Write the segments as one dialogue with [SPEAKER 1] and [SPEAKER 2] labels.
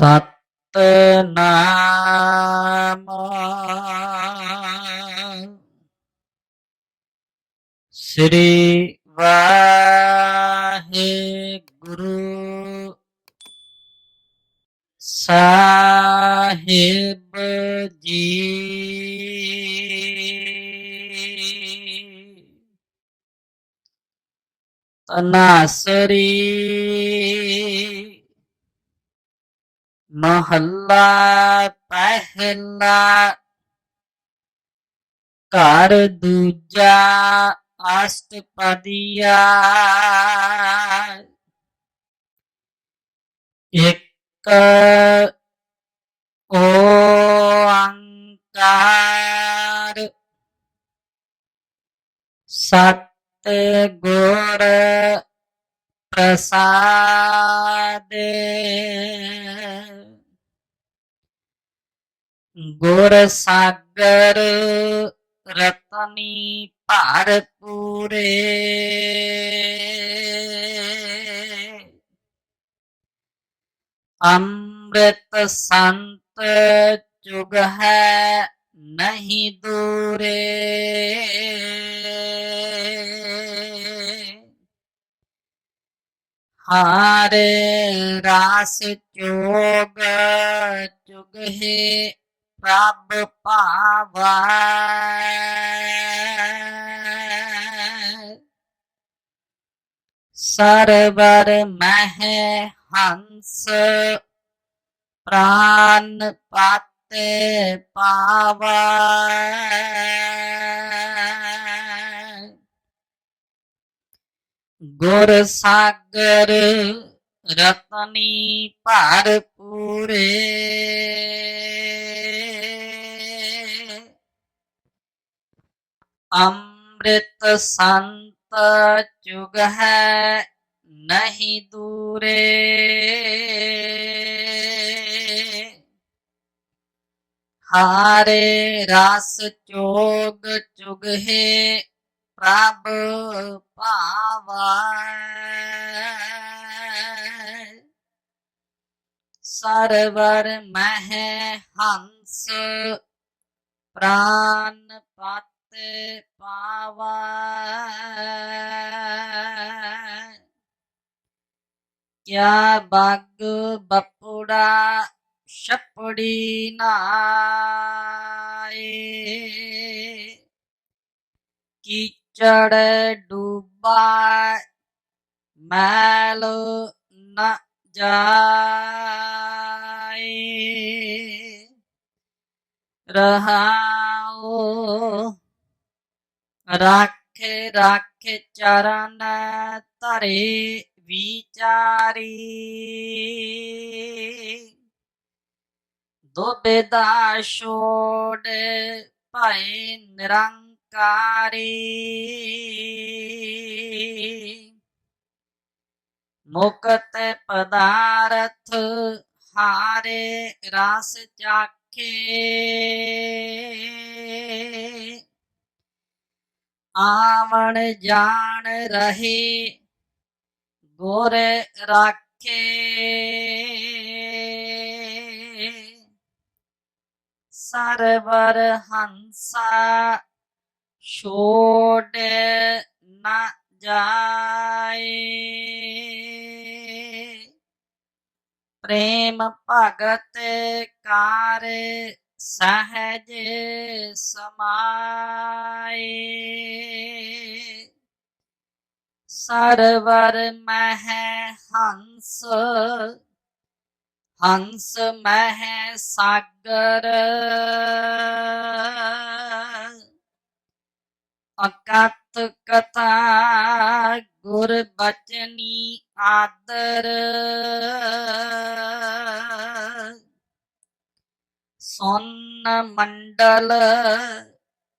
[SPEAKER 1] ਸਤਨਾਮ ਸ੍ਰੀ ਵਾਹਿਗੁਰੂ ਸਾਹਿਬ ਜੀ ਤਨਾਸਰੀ ਮਹੱਲਾ ਪਹਿਲਾ ਘਰ ਦੂਜਾ ਅਸ਼ਟਪਦੀਆ। ਇੱਕ ਓੰਕਾਰ ਸਤ ਗੁਰ ਪ੍ਰਸਾਦ। ਗੁਰ ਸਾਗਰ ਰਤਨੀ ਭਰ ਪੂਰੇ ਅੰਮ੍ਰਿਤ ਸੰਤ ਜੁਗ ਹੈ ਨਹੀਂ ਦੂਰੇ। ਹਾਰੇ ਰਾਸ ਚੋਗ ਚੁਗ ਹੈ ਪ੍ਰਭ ਭਾਵਾ। ਸਰਵਰ ਮਹਿ ਹੰਸ ਪ੍ਰਾਨ ਪਾਤੇ ਪਾਵਾ। ਗੁਰ ਸਾਗਰ ਰਤਨੀ ਭਰ ਅੰਮ੍ਰਿਤ ਸੰਤ ਜੁਗ ਹੈ ਨਹੀਂ ਦੂਰੇ। ਹਾਰੇ ਰਸ ਚੋਗ ਚੁਗ ਹੈ ਪ੍ਰਭ ਭਾਵਾ। ਸਰਵਰ ਮਹਿ ਹੰਸ ਪ੍ਰਾਨ ਪਾਤੇ ਪਾਵਾ। ਕਿਆ ਬਗ ਬਪੁੜਾ ਛਪੜੀ ਨਾਏ। ਕੀਚੜ ਡੂਬਾ ਮੈਲ ਨਾ ਜਾਏ। ਰਹਾਓ ਰਾਖੇ ਰਾਖੇ ਚਰਨ ਧਰੇ ਵਿਚਾਰੀ। ਦੁਬਿਧਾ ਛੋੜ ਭੈ ਨਿਰੰਕਾਰੀ। ਮੁਕਤ ਪਦਾਰਥ ਹਾਰੇ ਰਸ ਚਾਖੇ। ਆਵਣ ਜਾਣ ਰਹੇ ਗੁਰ ਰਾਖੇ। ਸਰਵਰ ਹੰਸਾ ਛੋੜ ਨਾ ਜਾਏ। ਪ੍ਰੇਮ ਭਗਤ ਕਾਰ ਸਹਜ ਸਮਾਏ। ਸਰਵਰ ਮਹਿ ਹੰਸ ਹੰਸ ਮਹਿ ਸਾਗਰ। ਅਕਤ ਕਥਾ ਗੁਰ ਬਚਨੀ ਆਦਰ। ਸੁਨ ਮੰਡਲ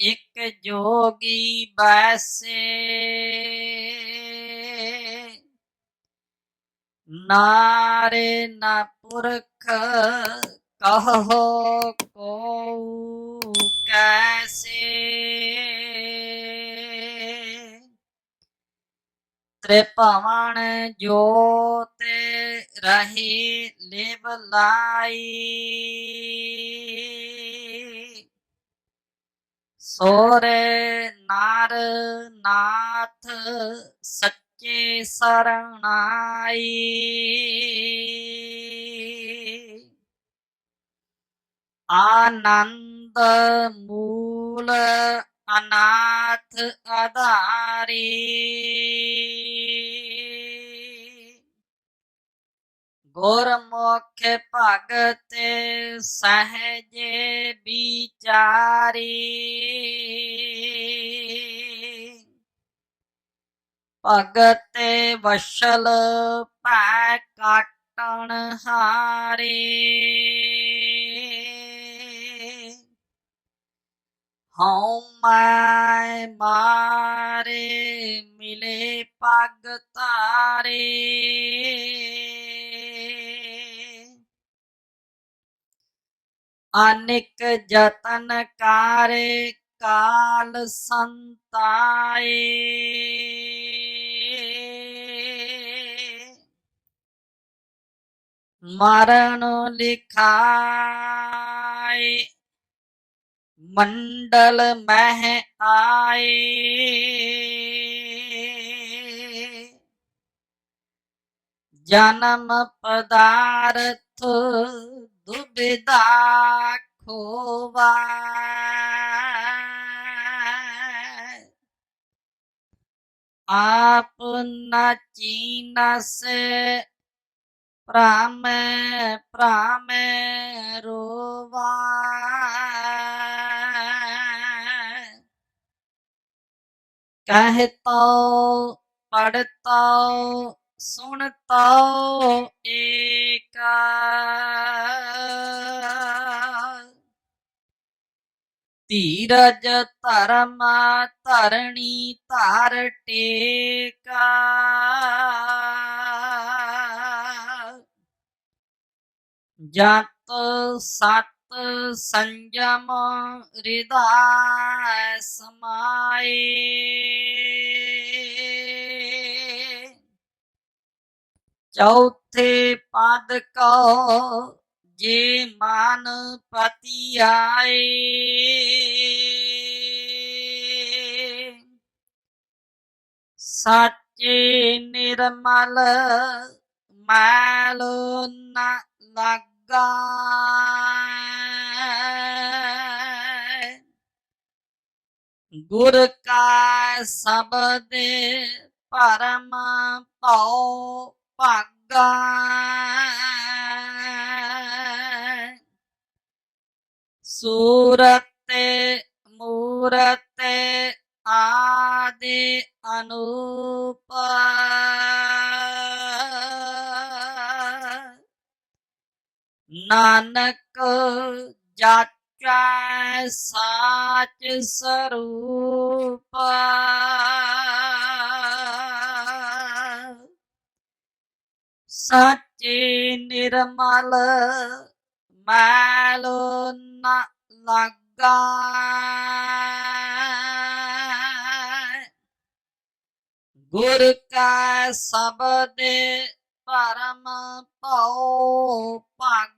[SPEAKER 1] ਇਕ ਜੋਗੀ ਬੈਸੇ। ਨਾਰੇ ਨਾ ਪੁਰਖ ਕਹੋ ਕੋ ਕੈਸੇ। ਤ੍ਰਿਭਵਨ ਜੋਤ ਰਹੀ ਲਿਵ ਲਾਈ। ਸੋਰੇ ਨਾਰ ਨਾਥ ਸੱਚੇ ਸਰਣਾਈ ਆਨੰਦ ਮੂਲ ਅਨਾਥ ਆਧਾਰੀ ਗੁਰਮੁਖ ਭਗਤ ਸਹਜੇ ਵਿਚਾਰੀ। ਭਗਤੇ ਵਸ਼ਲ ਪੈ ਕਾਟਣ ਹਾਰੇ। ਹਉ ਮੈਂ ਮਾਰੇ ਮਿਲੇ ਪਗ ਤਾਰੇ ਅਨਿਕ ਜਤਨ ਕਾਰੇ ਕਾਲ ਸੰਤਾਏ। ਮਰਨ ਲਿਖਾਏ ਮੰਡਲ ਮਹਿ ਆਏ। ਜਨਮ ਪਦਾਰਥ ਦੁਬਿਧਾ ਖੋਵਾ। ਆਪ ਨ ਚੀਨਸ ਪ੍ਰਾਮੈ ਪ੍ਰਾਮੈ ਰੋਵਾ। ਕਹਤੋ ਪੜਤੋ ਸੁਣਤੋ ਏਕਾ। ਧੀਰਜ ਧਰਮ ਧਰਣੀ ਧਰ ਟੇਕਾ। ਜਤ ਸਤ ਸੰਜਮ ਹਿਰਦਾ ਸਮਾਏ ਚੌਥੇ ਪਦ ਕੋ ਜੇ ਮਨ ਪਤੀ ਆਏ ਸਾਚੇ ਨਿਰਮਲ ਮੈਲ ਨ ਲੱਗਾ ਗੁਰ ਕਾ ਸ਼ਬਦ ਪਰਮ ਭਉ ਭਾਗਾ ਸੂਰਤ ਮੂਰਤ ਆਦਿ ਅਨੂਪ ਨਾਨਕ ਜਾਚੈ ਸਾਚ ਸਰੂਪ। ਸਾਚੇ ਨਿਰਮਲ ਮੈਲ ਨਾ ਲੱਗਾ। ਗੁਰ ਕਾ ਸ਼ਬਦ ਪਰਮ ਭਉ ਭਾਗਾ।